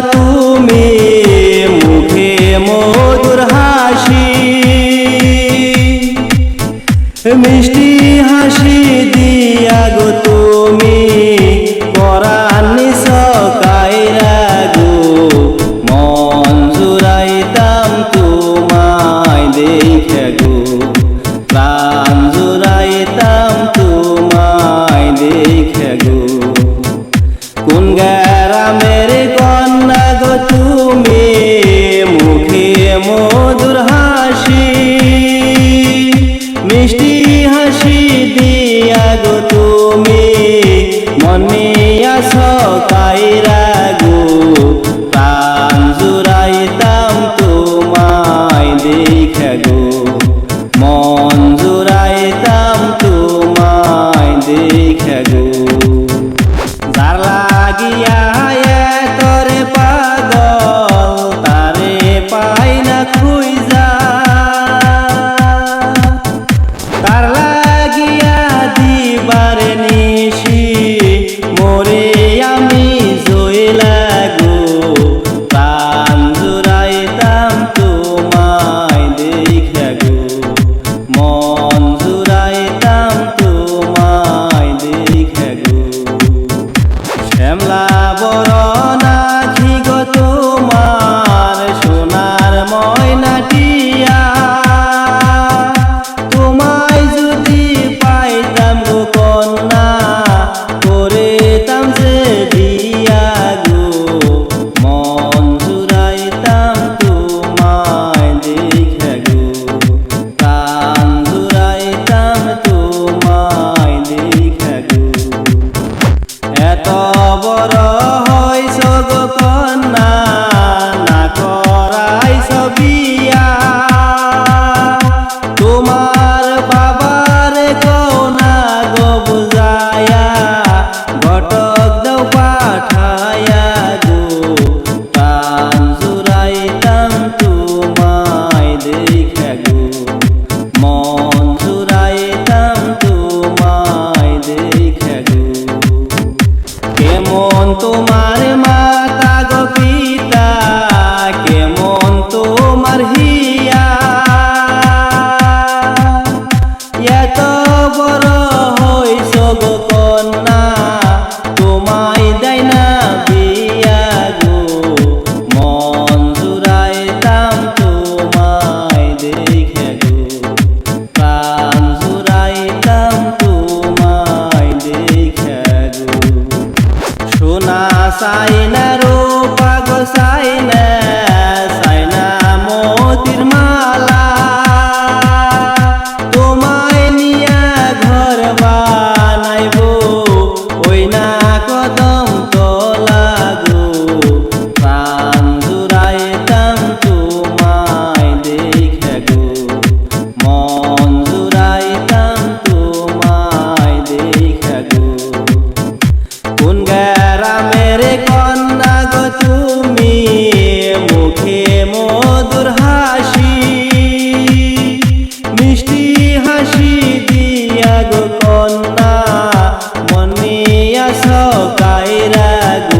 তুমি মুখে মধুর হাসি। মিষ্টি হাসি দিয়া গো তুমি। মধুর হাসি, মিষ্টি হাসি দিয়া গো তুমি। মনে আস কায়রা গো প্রাণ জুড়াইতাম তোমায় দেখে গো। মন জুড়াইতাম তোমায় দেখে গো। লাগিয়া と তোমার মাতা গো পিতা কেমন তোমার হিয়া? এত বড় হইছ গো কন্যা pasa? خيرك